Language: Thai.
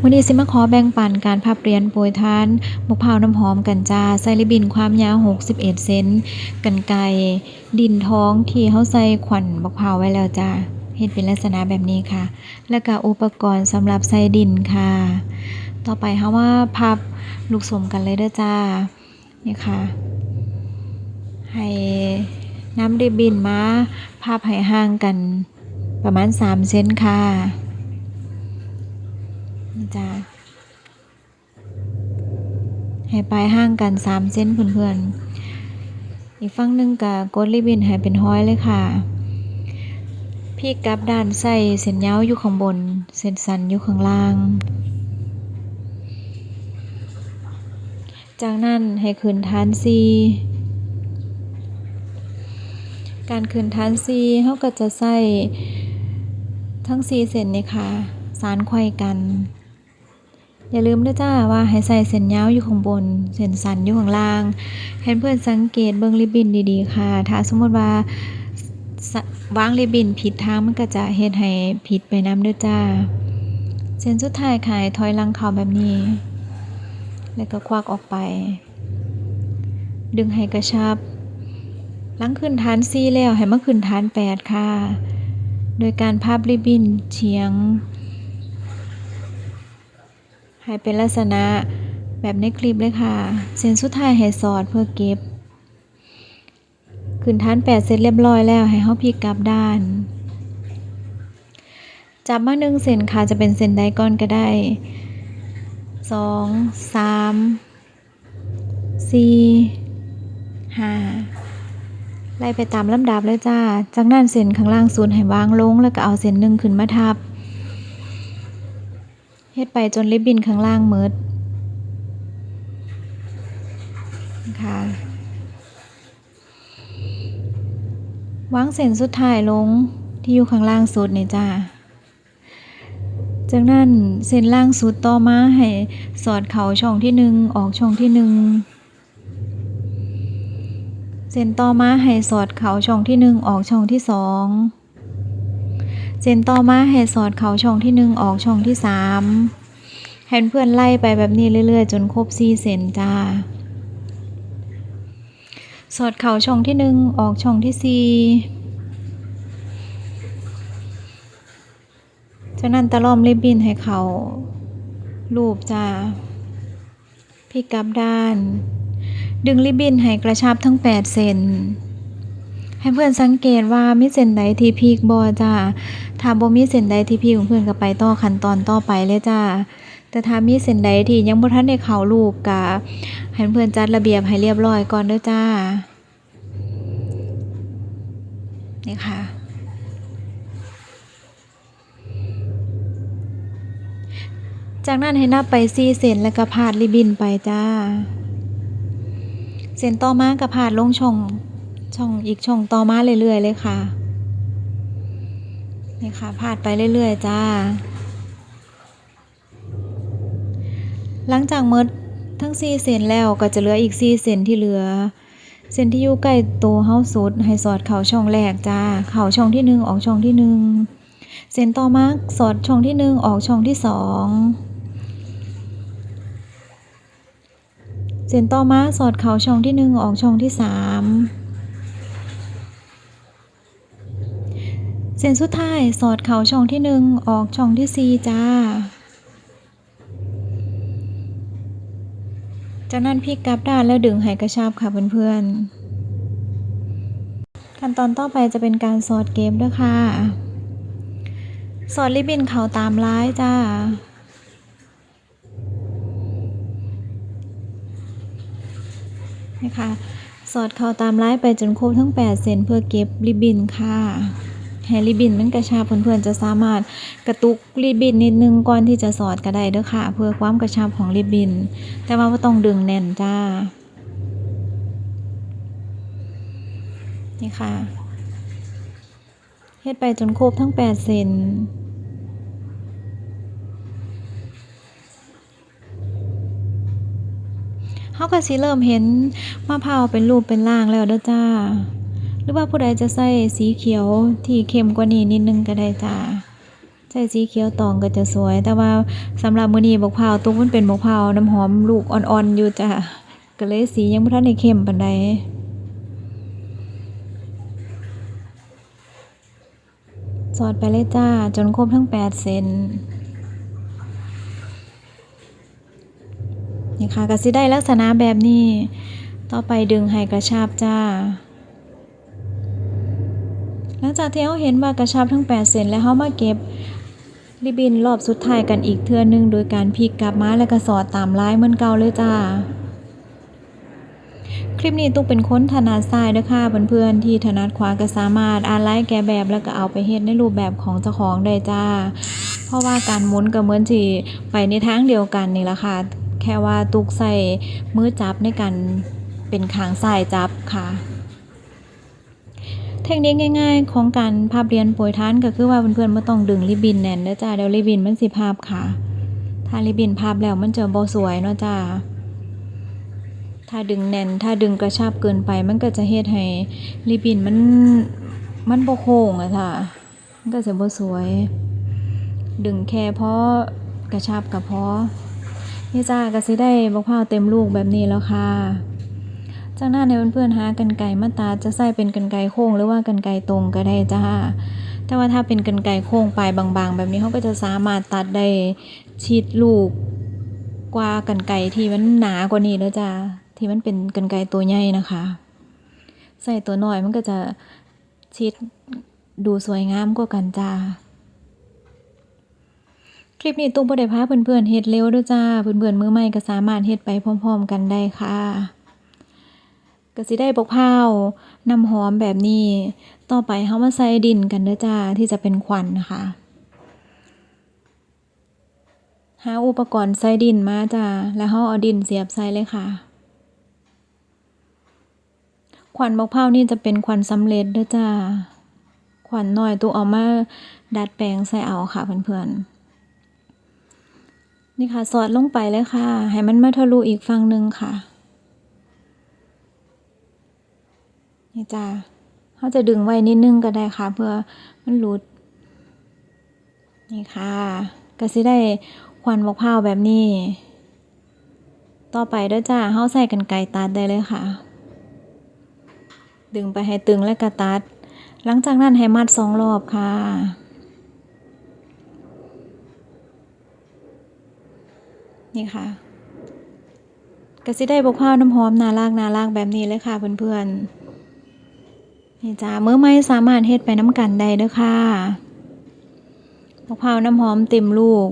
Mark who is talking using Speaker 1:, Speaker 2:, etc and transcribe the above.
Speaker 1: วันนี้สิมาขอแบ่งปันการพับเรียญโปรยทานมะพร้าวน้ำหอมกันจ้าใส่ริบบินความยาว 61 เซนกันไกรดินท้องที่เฮาใส่ขวัญมะพร้าวไว้แล้วจ้าเฮ็ดเป็นลักษณะแบบนี้ค่ะ แล้วก็อุปกรณ์สำหรับใส่ดินค่ะ ต่อไปเฮามาพับลูกสมกันเลยเด้อจ้านี่ค่ะ ให้น้ำริบบินมาพับให้ห่างกันประมาณ 3 เซนค่ะ จ้าให้ปลายห่างกัน3เส้นเพื่อนๆ อีกฝั่งหนึ่งกับกดริบบินให้เป็นห้อยเลยค่ะ พี่กลับด้านใส่เส้นยาวอยู่ข้างบน เส้นสันอยู่ข้างล่าง จากนั้นให้คืนฐานซีการคืนฐานซีเขาก็จะใส่ทั้งซีเส้นนี่ค่ะ สารไขว้กัน อย่าลืมด้วยจ้าว่าให้ใส่เส้นยาวอยู่ข้างบน เส้นสันอยู่ข้างล่างให้เพื่อนสังเกตเบิ่งริบบิ้นดีๆค่ะ ถ้าสมมติว่าวางริบบิ้นผิดทางมันก็จะเฮ็ดให้ผิดไปน้ำด้วยจ้า เส้นสุดท้ายค่ะถอยลังเข้าแบบนี้ แล้วก็ควักออกไป ดึงให้กระชับลังขึ้นฐานซีแล้วให้มาขึ้นฐานแปดค่ะ โดยการพับริบบิ้นเฉียง ให้เป็นลักษณะแบบในคลิปเลยค่ะ เส้นสุดท้ายให้สอดเพื่อเก็บ ขึ้นฐานแปดเสร็จเรียบร้อยแล้วให้เฮาพลิกกลับด้าน จับมาหนึ่งเส้นค่ะจะเป็นเส้นใดก่อนก็ได้สองสามสี่ห้าไล่ไปตามลำดับเลยจ้า จากนั้นเส้นข้างล่างศูนย์ให้วางลง แล้วก็เอาเส้นหนึ่งขึ้นมาทับ เฮ็ดไปจนริบบินข้างล่างมิดค่ะวางเส้นสุดท้ายลงที่อยู่ข้างล่างสุดนี่จ้าจากนั้นเส้นล่างสุดต่อมาให้สอดเข่าช่องที่หนึ่งออกช่องที่หนึ่งเส้นต่อมาให้สอดเข่าช่องที่หนึ่งออกช่องที่สอง เส้นต่อมาให้สอดเข่าช่องที่หนึ่งออกช่องที่สามให้เพื่อนไล่ไปแบบนี้เรื่อย ๆ จนครบสี่เส้นจ้า สอดเข่าช่องที่หนึ่งออกช่องที่สี่จากนั้นตะล่อมริบบิ้นให้เขารูปจ้าพลิกกลับด้าน ดึงริบบิ้นให้กระชับทั้ง 8 เซน ให้เพื่อนสังเกตว่ามีเส้นใดที่พีกบอจ้าถ้าบ่มีเส้นใดที่พีกของเพื่อนก็ไปต่อขั้นตอนต่อไปเลยจ้าแต่ถ้ามีเส้นใดที่ยังบ่ทันได้เข้ารูปก็ให้เพื่อนจัดระเบียบให้เรียบร้อยก่อนเด้อจ้านี่ค่ะจากนั้นให้นับไปสี่เส้นแล้วก็พาดริบบินไปจ้าเส้นต่อมาก็พาดลงช่อง ช่องอีกช่องต่อมาเรื่อยๆเลยค่ะนี่ค่ะผ่านไปเรื่อยๆจ้า หลังจากเมดทั้งสี่เซนแล้วก็จะเหลืออีกสี่เซนที่เหลือเซนที่อยู่ใกล้ตัวเฮาสุด ให้สอดเข่าช่องแรกจ้า เข่าช่องที่หนึ่งออกช่องที่หนึ่งเซนต่อมาสอดช่องที่หนึ่งออกช่องที่สองเซนต่อมาสอดเข่าช่องที่หนึ่งออกช่องที่สาม เส้นสุดท้ายสอดเข่าช่องที่หนึ่งออกช่องที่สี่จ้า จากนั้นพลิกกลับด้านแล้วดึงให้กระชับค่ะเพื่อนๆ ขั้นตอนต่อไปจะเป็นการสอดเก็บด้วยค่ะ สอดริบบิ้นเข่าตามร้ายจ้านะคะสอดเข่าตามร้ายไปจนครบทั้ง 8 เซนเพื่อเก็บริบบิ้นค่ะ ให้ริบบินมันกระชับเพื่อนๆจะสามารถกระตุกริบบินนิดนึงก่อนที่จะสอดก็ได้เด้อค่ะ เพื่อความกระชับของริบบิน แต่ว่าต้องดึงแน่นจ้า นี่ค่ะเฮ็ดไปจนครบทั้ง 8 เซนเขาก็สิเริ่มเห็นมะพร้าวเป็นรูปเป็นร่างแล้วเด้อจ้า หรือว่าผู้ใดจะใส่สีเขียวที่เข้มกว่านี้นิดนึงก็ได้จ้าใส่สีเขียวตองก็จะสวย แต่ว่าสำหรับมื้อนี้บกพร้าวตุกมันเป็นบกพร้าวน้ำหอมลูกอ่อนๆอยู่จ้ะก็เลยสียังบ่ทันได้เข้มปานใดสอดไปเลยจ้า จนครบทั้ง 8 เซนนี่ค่ะก็สิได้ลักษณะแบบนี้ ต่อไปดึงให้กระชับจ้า จากที่เราเห็นว่ากระชับทั้ง8เซนแล้วเรามาเก็บริบบินรอบสุดท้ายกันอีกเทื่อนึงโดยการพลิกกลับมาแล้วก็สอดตามลายเหมือนเก่าเลยจ้า คลิปนี้ตุ๊กเป็นคนถนัดซ้ายด้อค่ะเพื่อนๆที่ถนัดขวาก็สามารถอ่านไลน์แกะแบบแล้วก็เอาไปเฮ็ดในรูปแบบของเจ้าของได้จ้า เพราะว่าการหมุนก็เหมือนสิไปในทางเดียวกันนี่แหละค่ะแค่ว่าตุกใส่มือจับในการเป็นขางซ้ายจับค่ะ เทคนิคง่ายๆ ของการพับเรียนโปรยทานก็คือว่าเพื่อนๆไม่ต้องดึงริบบินแน่นเด้อจ้าเดี๋ยวริบบินมันสิพับค่ะ ถ้าริบบินพับแล้วมันจะบ่สวยเนาะจ้าถ้าดึงแน่น ถ้าดึงกระชับเกินไป มันก็จะเฮ็ดให้ริบบินมันมันบ่โค้งอะค่ะมันก็จะบ่สวย ดึงแค่พอกระชับก็พอนี่จ้าก็สิได้บกพร้าวเต็มลูกแบบนี้แล้วค่ะ จากนั้นให้เพื่อนๆหากรรไกรมาตัดจะใส่เป็นกรรไกรโค้งหรือว่ากรรไกรตรงก็ได้จ้าแต่ว่าถ้าเป็นกรรไกรโค้งปลายบางๆ แบบนี้เขาก็จะสามารถตัดได้ชิดลูกกว่ากรรไกรที่มันหนากว่านี้แล้วจ้าที่มันเป็นกรรไกรตัวใหญ่นะคะ ใส่ตัวน้อยมันก็จะชิดดูสวยงามกว่ากันจ้าคลิปนี้ตุ้มบ่ได้พาเพื่อนๆเฮ็ดเร็วด้วยจ้า เพื่อนๆมือใหม่ก็สามารถเฮ็ดไปพร้อม ๆ กันได้ค่ะ ก็สิได้บกพร้าน้ำหอมแบบนี้ ต่อไปเฮามาใส่ดินกันเด้อจ้าที่จะเป็นควันนะคะ หาอุปกรณ์ใส่ดินมาจ้าแล้วเฮาเอาดินเสียบใส่เลยค่ะ ควันบกพร้านี่จะเป็นควันสำเร็จเด้อจ้าควันน้อยตู้เอามาดัดแปลงใส่เอาค่ะเพื่อนๆนี่ค่ะ สอดลงไปเลยค่ะ ให้มันมาทะลุอีกฝั่งหนึ่งค่ะ นี่ จ้าเขาจะดึงไว้นิดนึงก็ได้ค่ะ เพื่อมันหลุด นี่ค่ะก็สิได้ควันบกพ้าวแบบนี้ ต่อไปด้อจ้าเฮาใส่กันไกตัดได้เลยค่ะ ดึงไปให้ตึงและกระตัด หลังจากนั้นให้มัดสองรอบค่ะนี่ค่ะก็สิได้บกพ้าวน้ำหอมน่ารักน่ารักแบบนี้เลยค่ะเพื่อนๆ นี่จ้าเมื่อไม่สามารถเฮ็ดไปน้ำกันได้เด้อค่ะบกพร้าวน้ำหอมเต็มลูก